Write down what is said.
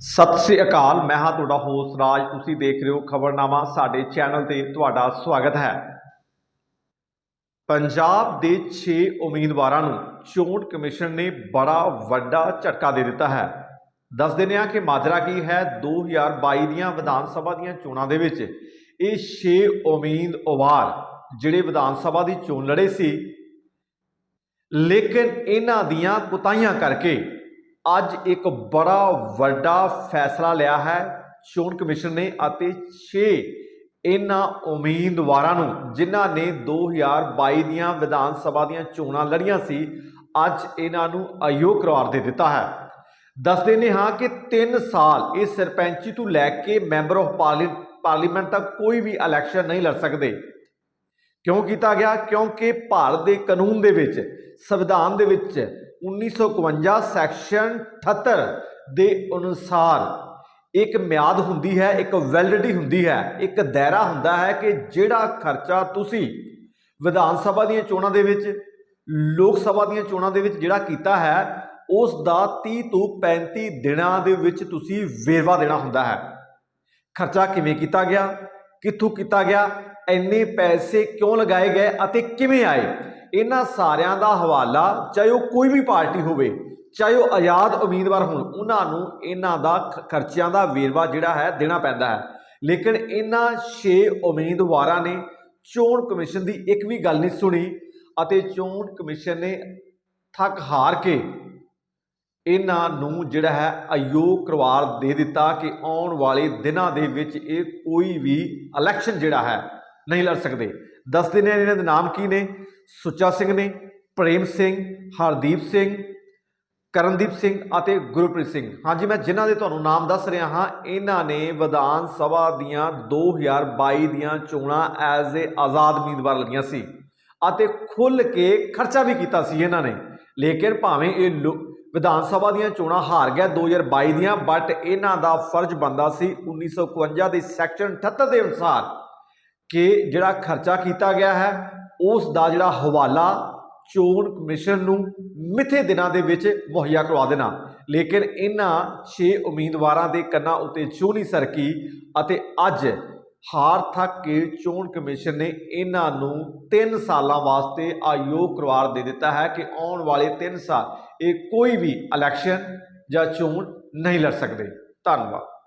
ਸਤਿ ਸ੍ਰੀ ਅਕਾਲ, ਮੈਂ ਹਾਂ ਤੁਹਾਡਾ ਹੋਸਟ ਰਾਜ। ਤੁਸੀਂ ਦੇਖ ਰਹੇ ਹੋ ਖਬਰਨਾਮਾ ਸਾਡੇ ਚੈਨਲ ਤੇ ਤੁਹਾਡਾ ਸਵਾਗਤ ਹੈ। ਪੰਜਾਬ ਦੇ 6 ਉਮੀਦਵਾਰਾਂ ਨੂੰ ਚੋਣ ਕਮਿਸ਼ਨ ਨੇ ਬੜਾ ਵੱਡਾ ਝਟਕਾ ਦੇ ਦਿੱਤਾ ਹੈ। ਦੱਸ ਦਿੰਦੇ ਹਾਂ ਕਿ ਮਾਜਰਾ ਕੀ ਹੈ 2022 ਦੀਆਂ ਵਿਧਾਨ ਸਭਾ ਦੀਆਂ ਚੋਣਾਂ ਦੇ ਵਿੱਚ ਇਹ 6 ਉਮੀਦਵਾਰ ਜਿਹੜੇ ਵਿਧਾਨ ਸਭਾ ਦੀ ਚੋਣ ਲੜੇ ਸੀ। ਲੇਕਿਨ ਇਹਨਾਂ ਦੀਆਂ ਕੁਤਾਈਆਂ ਕਰਕੇ ਅੱਜ ਇੱਕ ਬੜਾ ਵੱਡਾ ਫੈਸਲਾ ਲਿਆ ਹੈ। ਚੋਣ ਕਮਿਸ਼ਨ ਨੇ ਅਤੇ 6 ਇਹਨਾਂ ਉਮੀਦਵਾਰਾਂ ਨੂੰ, ਜਿਨ੍ਹਾਂ ਨੇ 2022 ਦੀਆਂ ਵਿਧਾਨ ਸਭਾ ਦੀਆਂ ਚੋਣਾਂ ਲੜੀਆਂ ਸੀ, ਅੱਜ ਇਹਨਾਂ ਨੂੰ ਅਯੋਗ ਕਰਾਰ ਦੇ ਦਿੱਤਾ ਹੈ। ਦੱਸ ਦਿੰਦੇ ਹਾਂ ਕਿ 3 ਸਾਲ ਇਹ ਸਰਪੰਚੀ ਤੋਂ ਲੈ ਕੇ ਮੈਂਬਰ ਆਫ ਪਾਰਲੀਮੈਂਟ ਤੱਕ ਕੋਈ ਵੀ ਇਲੈਕਸ਼ਨ ਨਹੀਂ ਲੜ ਸਕਦੇ। ਕਿਉਂ ਕੀਤਾ ਗਿਆ? ਕਿਉਂਕਿ ਭਾਰਤ ਦੇ ਕਾਨੂੰਨ ਦੇ ਵਿੱਚ, ਸੰਵਿਧਾਨ ਦੇ ਵਿੱਚ 1951 ਸੈਕਸ਼ਨ 78 ਦੇ ਅਨੁਸਾਰ ਇੱਕ ਮਿਆਦ ਹੁੰਦੀ ਹੈ, ਇੱਕ ਵੈਲਿਡਿਟੀ ਹੁੰਦੀ ਹੈ, ਇੱਕ ਦਾਇਰਾ ਹੁੰਦਾ ਹੈ ਕਿ ਜਿਹੜਾ ਖਰਚਾ ਤੁਸੀਂ ਵਿਧਾਨ ਸਭਾ ਦੀਆਂ ਚੋਣਾਂ ਦੇ ਵਿੱਚ, ਲੋਕ ਸਭਾ ਦੀਆਂ ਚੋਣਾਂ ਦੇ ਵਿੱਚ ਜਿਹੜਾ ਕੀਤਾ ਹੈ, ਉਸ ਦਾ 30 ਤੋਂ 35 ਦਿਨਾਂ ਦੇ ਵਿੱਚ ਤੁਸੀਂ ਵੇਰਵਾ ਦੇਣਾ ਹੁੰਦਾ ਹੈ। ਖਰਚਾ ਕਿਵੇਂ ਕੀਤਾ ਗਿਆ? ਕਿੱਥੋਂ ਕੀਤਾ ਗਿਆ, ਇੰਨੇ ਪੈਸੇ ਕਿਉਂ ਲਗਾਏ ਗਏ ਅਤੇ ਕਿਵੇਂ ਆਏ? ਇਹਨਾਂ ਸਾਰਿਆਂ ਦਾ ਹਵਾਲਾ, ਚਾਹੇ ਉਹ ਕੋਈ ਵੀ ਪਾਰਟੀ ਹੋਵੇ, ਚਾਹੇ ਉਹ ਆਜ਼ਾਦ ਉਮੀਦਵਾਰ ਹੋਣ, ਉਹਨਾਂ ਨੂੰ ਇਹਨਾਂ ਦਾ ਖ- ਖਰਚਿਆਂ ਦਾ ਵੇਰਵਾ ਜਿਹੜਾ ਹੈ ਦੇਣਾ ਪੈਂਦਾ ਹੈ। ਲੇਕਿਨ ਇਹਨਾਂ 6 ਉਮੀਦਵਾਰਾਂ ਨੇ ਚੋਣ ਕਮਿਸ਼ਨ ਦੀ ਇੱਕ ਵੀ ਗੱਲ ਨਹੀਂ ਸੁਣੀ ਅਤੇ ਚੋਣ ਕਮਿਸ਼ਨ ਨੇ ਥੱਕ ਹਾਰ ਕੇ ਇਹਨਾਂ ਨੂੰ ਜਿਹੜਾ ਹੈ ਅਯੋਗ ਕਰਵਾਰ ਦੇ ਦਿੱਤਾ ਕਿ ਆਉਣ ਵਾਲੇ ਦਿਨਾਂ ਦੇ ਵਿੱਚ ਇਹ ਕੋਈ ਵੀ ਇਲੈਕਸ਼ਨ ਜਿਹੜਾ ਹੈ ਨਹੀਂ ਲੜ ਸਕਦੇ। ਦੱਸਦੇ ਨੇ ਇਹਨਾਂ ਦੇ ਨਾਮ ਕੀ ਨੇ। ਸੁੱਚਾ ਸਿੰਘ ਨੇ, ਪ੍ਰੇਮ ਸਿੰਘ, ਹਰਦੀਪ ਸਿੰਘ, ਕਰਨਦੀਪ ਸਿੰਘ ਅਤੇ ਗੁਰਪ੍ਰੀਤ ਸਿੰਘ। ਹਾਂਜੀ, ਮੈਂ ਜਿਨ੍ਹਾਂ ਦੇ ਤੁਹਾਨੂੰ ਨਾਮ ਦੱਸ ਰਿਹਾ ਹਾਂ, ਇਹਨਾਂ ਨੇ ਵਿਧਾਨ ਸਭਾ ਦੀਆਂ 2022 ਦੀਆਂ ਚੋਣਾਂ ਐਜ਼ ਏ ਆਜ਼ਾਦ ਉਮੀਦਵਾਰ ਲੜੀਆਂ ਸੀ ਅਤੇ ਖੁੱਲ ਕੇ ਖਰਚਾ ਵੀ ਕੀਤਾ ਸੀ ਇਹਨਾਂ ਨੇ। ਲੇਕਿਨ ਭਾਵੇਂ ਇਹ ਲੋ- ਵਿਧਾਨ ਸਭਾ ਦੀਆਂ ਚੋਣਾਂ ਹਾਰ ਗਿਆ 2022 ਦੀਆਂ ਬਟ ਇਹਨਾਂ ਦਾ ਫਰਜ਼ ਬੰਦਾ ਸੀ 1951 ਦੇ ਸੈਕਸ਼ਨ 78 ਦੇ ਅਨੁਸਾਰ ਕਿ ਜਿਹੜਾ ਖਰਚਾ ਕੀਤਾ ਗਿਆ ਹੈ, ਉਸ ਦਾ ਜਿਹੜਾ ਹਵਾਲਾ ਚੋਣ ਕਮਿਸ਼ਨ ਨੂੰ ਮਿੱਥੇ ਦਿਨਾਂ ਦੇ ਵਿੱਚ ਮੁਹੱਈਆ ਕਰਵਾ ਦੇਣਾ। ਲੇਕਿਨ ਇਹਨਾਂ 6 ਉਮੀਦਵਾਰਾਂ ਦੇ ਕੰਨਾਂ ਉੱਤੇ ਚੋਂ ਨਹੀਂ ਸਰਕੀ ਅਤੇ ਅੱਜ ਹਾਰ ਥੱਕ ਕੇ ਚੋਣ ਕਮਿਸ਼ਨ ਨੇ ਇਹਨਾਂ ਨੂੰ 3 ਸਾਲਾਂ ਵਾਸਤੇ ਆਯੋਗ ਕਰਵਾਰ ਦੇ ਦਿੱਤਾ ਹੈ ਕਿ ਆਉਣ ਵਾਲੇ 3 ਸਾਲ ਇਹ ਕੋਈ ਵੀ ਇਲੈਕਸ਼ਨ ਜਾਂ ਚੋਣ ਨਹੀਂ ਲੜ ਸਕਦੇ। ਧੰਨਵਾਦ।